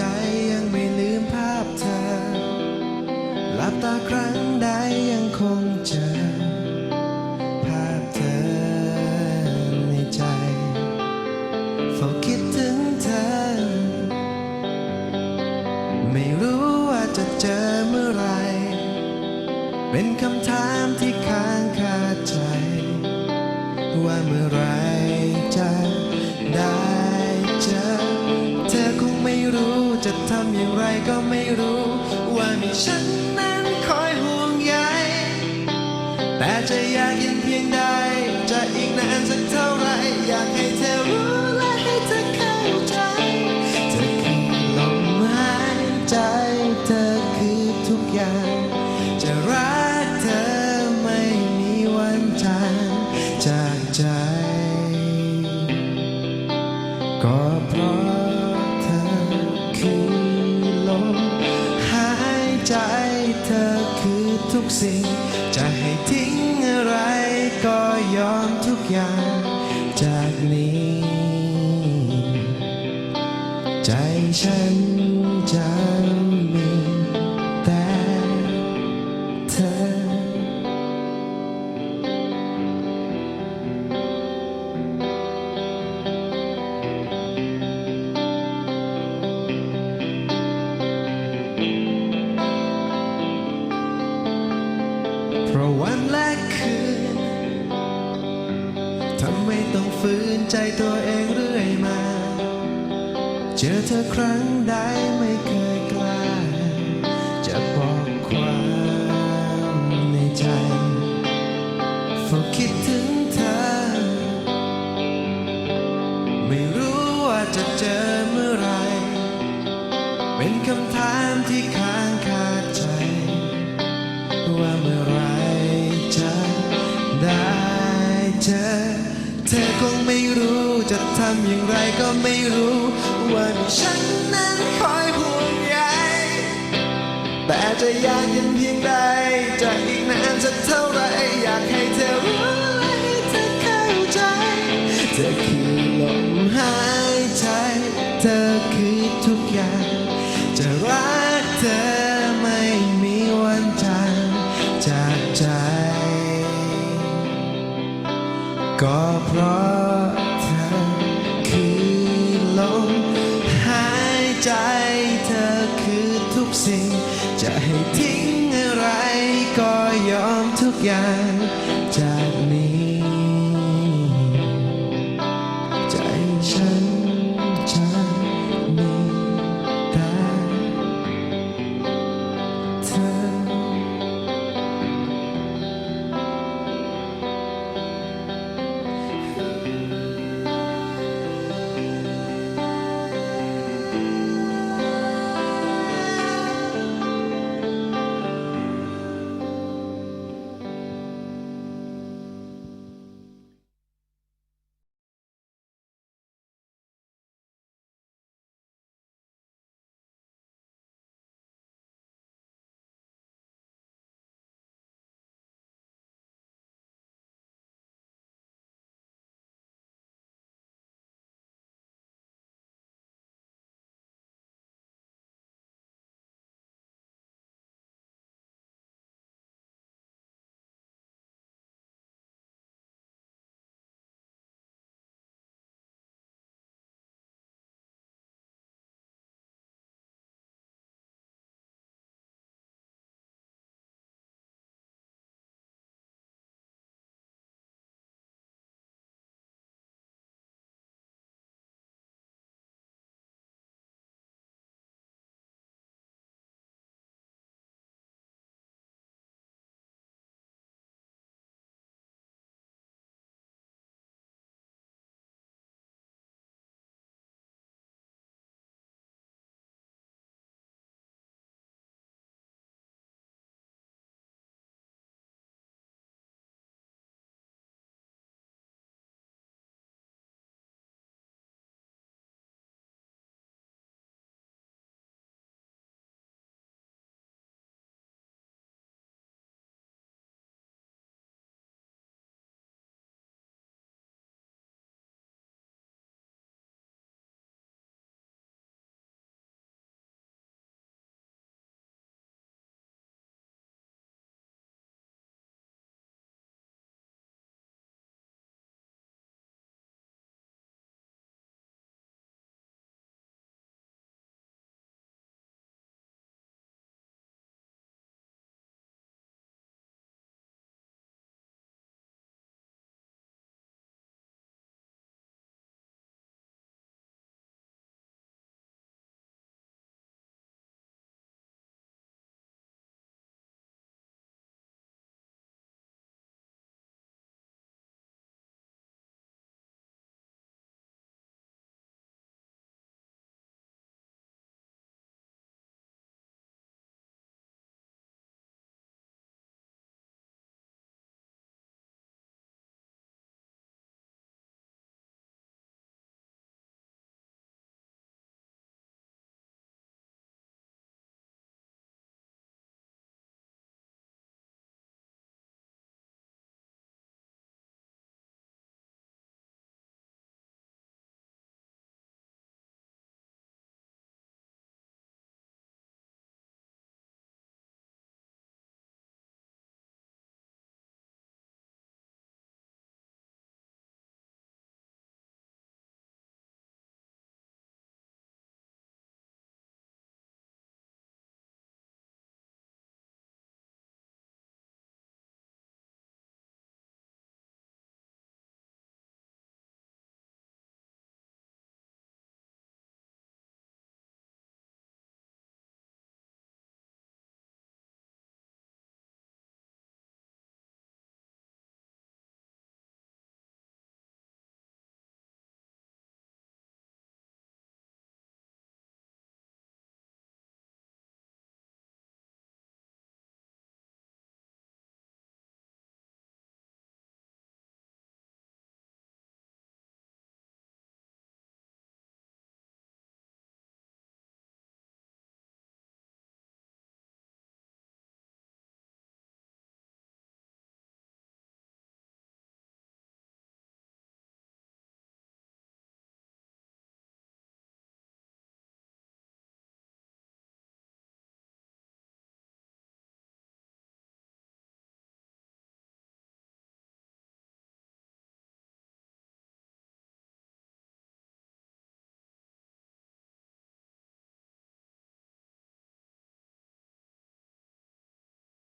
ใจยังไม่ลืมภาพเธอหลับตาครั้งใดยังคงเจอ ภาพเธอในใจเฝ้าคิดถึงเธอ ไม่รู้ว่าจะเจอเมื่อไร เป็นคำถามที่ค้างคาใจ ว่าเมื่อไร จะทำอย่างไรก็ไม่รู้ ว่ามีฉันนั้นคอยห่วงใยแต่จะอยากยินเพียงใด จะอีกนานสักเท่าไร อยากให้เธอรู้และให้เธอเข้าใจเธอคือลมหายใจ เธอคือทุกอย่าง จะรักเธอไม่มีวันจางจากใจ ก็เพราะ ทุกสิ่ง จะให้ทิ้งอะไรก็ยอมทุกอย่างจากนี้ ใจฉันจะ ตัวเองเรื่อยมา เจอเธอครั้งใดไม่เคยกล้า จะบอกความในใจฝ้าคิดถึงเธอ ไม่รู้ว่าจะเจอเมื่อไร เป็นคำถามที่ค้างคาใจ ว่าเมื่อไรจะได้เจอ เธอคงไม่รู้จะทำอย่างไรก็ไม่รู้ว่ามีฉันนั้นคอยห่วงใยแต่จะยากยินเพียงใดจะอีกนานสักเท่าไรอยากให้เธอรู้และให้เธอเข้าใจเธอคือลมหายใจ เธอคือทุกอย่าง จะรักเธอ ก็เพราะเธอคือลมหายใจเธอคือทุกสิ่ง จะให้ทิ้งอะไรก็ยอมทุกอย่างจากนี้ ใจฉันจะมีแต่เธอ